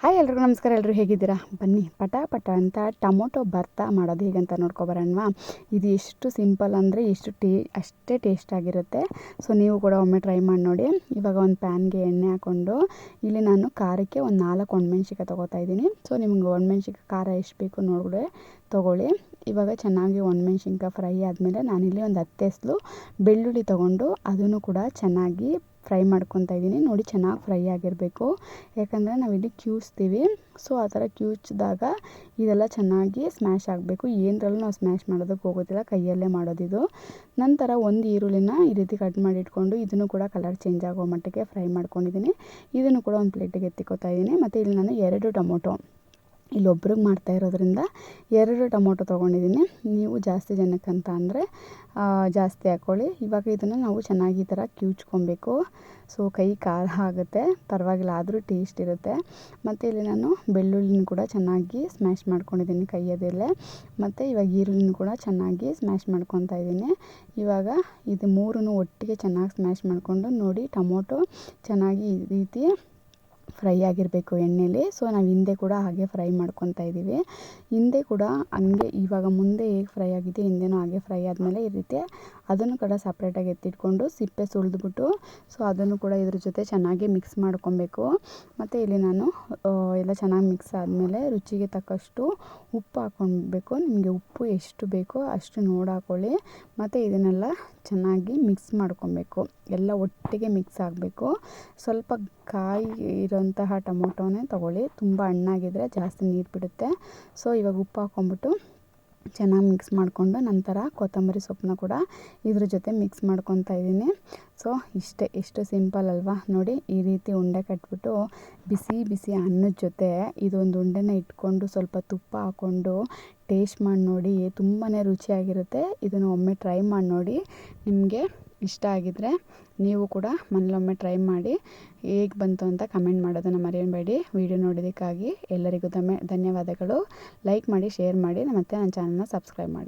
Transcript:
Hi ಎಲ್ರಿಗೂ ನಮಸ್ಕಾರ. ಎಲ್ಲರೂ ಹೇಗಿದ್ದೀರಾ? ಬನ್ನಿ ಪಟ ಪಟ ಅಂತ ಟೊಮೊಟೊ ಭರ್ತಾ ಮಾಡೋದು ಹೇಗಂತ ನೋಡ್ಕೊಬರೋಣವಾ? ಇದು ಎಷ್ಟು ಸಿಂಪಲ್ ಅಂದರೆ ಎಷ್ಟು ಟೇ, ಅಷ್ಟೇ ಟೇಸ್ಟ್ ಆಗಿರುತ್ತೆ. ಸೊ, ನೀವು ಕೂಡ ಒಮ್ಮೆ ಟ್ರೈ ಮಾಡಿ ನೋಡಿ. ಇವಾಗ ಒಂದು ಪ್ಯಾನ್ಗೆ ಎಣ್ಣೆ ಹಾಕ್ಕೊಂಡು ಇಲ್ಲಿ ನಾನು ಖಾರಕ್ಕೆ ಒಂದು ನಾಲ್ಕು ಒಣಮೆಣ್ಸಿಕಾಯಿ ತೊಗೋತಾ ಇದ್ದೀನಿ. ಸೊ, ನಿಮ್ಗೆ ಒಣಮೆಣ್ಸಿಕಾಯಿ ಖಾರ ಎಷ್ಟು ಬೇಕು ನೋಡಿಬಿಡೆ ತೊಗೊಳ್ಳಿ. ಇವಾಗ ಚೆನ್ನಾಗಿ ಒಣಮೆಣ್ಸಿನ್ಕಾಯಿ ಫ್ರೈ ಆದಮೇಲೆ ನಾನಿಲ್ಲಿ ಒಂದು ಹತ್ತು ಎಸ್ಲು ಬೆಳ್ಳುಳ್ಳಿ ತೊಗೊಂಡು, ಅದನ್ನು ಕೂಡ ಚೆನ್ನಾಗಿ ಫ್ರೈ ಮಾಡ್ಕೊತಾ ಇದ್ದೀನಿ. ನೋಡಿ ಚೆನ್ನಾಗಿ ಫ್ರೈ ಆಗಿರಬೇಕು. ಯಾಕಂದರೆ ನಾವಿಲ್ಲಿ ಕ್ಯೂಸ್ತೀವಿ. ಸೊ, ಆ ಥರ ಕ್ಯೂಚಿದಾಗ ಇದೆಲ್ಲ ಚೆನ್ನಾಗಿ ಸ್ಮ್ಯಾಶ್ ಆಗಬೇಕು. ಏನರಲ್ಲೂ ನಾವು ಸ್ಮ್ಯಾಶ್ ಮಾಡೋದಕ್ಕೆ ಹೋಗೋದಿಲ್ಲ. ಕೈಯಲ್ಲೇ ಮಾಡೋದಿದು. ನಂತರ ಒಂದು ಈರುಳ್ಳಿನ ಈ ರೀತಿ ಕಟ್ ಮಾಡಿ ಇಟ್ಕೊಂಡು ಇದನ್ನು ಕೂಡ ಕಲರ್ ಚೇಂಜ್ ಆಗೋ ಮಟ್ಟಿಗೆ ಫ್ರೈ ಮಾಡ್ಕೊಂಡಿದ್ದೀನಿ. ಇದನ್ನು ಕೂಡ ಒಂದು ಪ್ಲೇಟಿಗೆ ಎತ್ತಿಕೊತಾ ಇದ್ದೀನಿ. ಮತ್ತು ಇಲ್ಲಿ ನಾನು ಎರಡು ಟೊಮೊಟೊ. ಇಲ್ಲೊಬ್ರಿಗೆ ಮಾಡ್ತಾ ಇರೋದ್ರಿಂದ ಎರಡು ಟೊಮೊಟೊ ತೊಗೊಂಡಿದ್ದೀನಿ. ನೀವು ಜಾಸ್ತಿ ಜನಕ್ಕಂತ ಅಂದರೆ ಜಾಸ್ತಿ ಹಾಕ್ಕೊಳ್ಳಿ ಇವಾಗ ಇದನ್ನು ನಾವು ಚೆನ್ನಾಗಿ ಈ ಥರ ಕಿವುಚ್ಕೊಬೇಕು ಸೊ, ಕೈ ಖಾರ ಆಗುತ್ತೆ. ಪರವಾಗಿಲ್ಲ, ಆದರೂ ಟೇಸ್ಟ್ ಇರುತ್ತೆ. ಮತ್ತು ಇಲ್ಲಿ ನಾನು ಬೆಳ್ಳುಳ್ಳಿನ ಕೂಡ ಚೆನ್ನಾಗಿ ಸ್ಮ್ಯಾಶ್ ಮಾಡ್ಕೊಂಡಿದ್ದೀನಿ ಕೈಯದಲ್ಲೇ ಮತ್ತು ಇವಾಗ ಈರುಳ್ಳಿನ ಕೂಡ ಚೆನ್ನಾಗಿ ಸ್ಮ್ಯಾಶ್ ಮಾಡ್ಕೊತಾ ಇದ್ದೀನಿ. ಇವಾಗ ಇದು ಮೂರನ್ನು ಒಟ್ಟಿಗೆ ಚೆನ್ನಾಗಿ ಸ್ಮ್ಯಾಶ್ ಮಾಡಿಕೊಂಡು ನೋಡಿ ಟೊಮೊಟೊ ಚೆನ್ನಾಗಿ ಈ ರೀತಿ ಫ್ರೈ ಆಗಿರಬೇಕು ಎಣ್ಣೆಲಿ. ಸೊ ನಾವು ಹಿಂದೆ ಕೂಡ ಹಾಗೆ ಫ್ರೈ ಮಾಡ್ಕೊತಾ ಇದ್ದೀವಿ ಹಿಂದೆ ಕೂಡ ಹಂಗೆ ಇವಾಗ ಮುಂದೆ ಹೇಗೆ ಫ್ರೈ ಆಗಿದೆ ಹಿಂದೆನೂ ಹಾಗೆ ಫ್ರೈ ಆದಮೇಲೆ ಈ ರೀತಿ ಅದನ್ನು ಕೂಡ ಸಪ್ರೇಟಾಗಿ ಎತ್ತಿಟ್ಕೊಂಡು ಸಿಪ್ಪೆ ಸುಲಿದ್ಬಿಟ್ಟು ಸೊ ಅದನ್ನು ಕೂಡ ಇದ್ರ ಜೊತೆ ಚೆನ್ನಾಗಿ ಮಿಕ್ಸ್ ಮಾಡ್ಕೊಬೇಕು. ಮತ್ತು ಇಲ್ಲಿ ನಾನು ಎಲ್ಲ ಚೆನ್ನಾಗಿ ಮಿಕ್ಸ್ ಆದಮೇಲೆ ರುಚಿಗೆ ತಕ್ಕಷ್ಟು ಉಪ್ಪು ಹಾಕ್ಕೊಳ್ಬೇಕು ನಿಮಗೆ ಉಪ್ಪು ಎಷ್ಟು ಬೇಕೋ ಅಷ್ಟು ನೋಡಿ ಹಾಕೊಳ್ಳಿ ಮತ್ತು ಇದನ್ನೆಲ್ಲ ಚೆನ್ನಾಗಿ ಮಿಕ್ಸ್ ಮಾಡ್ಕೊಬೇಕು. ಎಲ್ಲ ಒಟ್ಟಿಗೆ ಮಿಕ್ಸ್ ಆಗಬೇಕು. ಸ್ವಲ್ಪ ಕಾಯಿ ಇರೋಂತಹ ಟೊಮೊಟೊನೇ ತೊಗೊಳ್ಳಿ. ತುಂಬ ಹಣ್ಣಾಗಿದ್ದರೆ ಜಾಸ್ತಿ ನೀರು ಬಿಡುತ್ತೆ. ಸೊ ಇವಾಗ ಉಪ್ಪು ಹಾಕ್ಕೊಂಬಿಟ್ಟು ಚೆನ್ನಾಗಿ ಮಿಕ್ಸ್ ಮಾಡಿಕೊಂಡು ನಂತರ ಕೊತ್ತಂಬರಿ ಸೊಪ್ಪನ್ನ ಕೂಡ ಇದ್ರ ಜೊತೆ ಮಿಕ್ಸ್ ಮಾಡ್ಕೊತಾ ಇದ್ದೀನಿ. ಸೊ ಇಷ್ಟೇ, ಎಷ್ಟು ಸಿಂಪಲ್ ಅಲ್ವಾ? ನೋಡಿ, ಈ ರೀತಿ ಉಂಡೆ ಕಟ್ಬಿಟ್ಟು ಬಿಸಿ ಬಿಸಿ ಅನ್ನದ ಜೊತೆ ಇದೊಂದು ಉಂಡೆನ ಇಟ್ಕೊಂಡು ಸ್ವಲ್ಪ ತುಪ್ಪ ಹಾಕ್ಕೊಂಡು ಟೇಸ್ಟ್ ಮಾಡಿ ನೋಡಿ ತುಂಬಾ ರುಚಿಯಾಗಿರುತ್ತೆ. ಇದನ್ನು ಒಮ್ಮೆ ಟ್ರೈ ಮಾಡಿ ನೋಡಿ, ನಿಮಗೆ ಇಷ್ಟ ಆಗಿದ್ದರೆ ನೀವು ಕೂಡ ಮನೇಲೊಮ್ಮೆ ಟ್ರೈ ಮಾಡಿ ಹೇಗೆ ಬಂತು ಅಂತ ಕಮೆಂಟ್ ಮಾಡೋದನ್ನು ಮರೆಯಬೇಡಿ. ವಿಡಿಯೋ ನೋಡಿದ್ದಕ್ಕಾಗಿ ಎಲ್ಲರಿಗೂ ಧನ್ಯವಾದಗಳು. ಲೈಕ್ ಮಾಡಿ ಶೇರ್ ಮಾಡಿ. ಮತ್ತು ನನ್ನ ಚಾನಲ್ನ ಸಬ್ಸ್ಕ್ರೈಬ್ ಮಾಡಿ.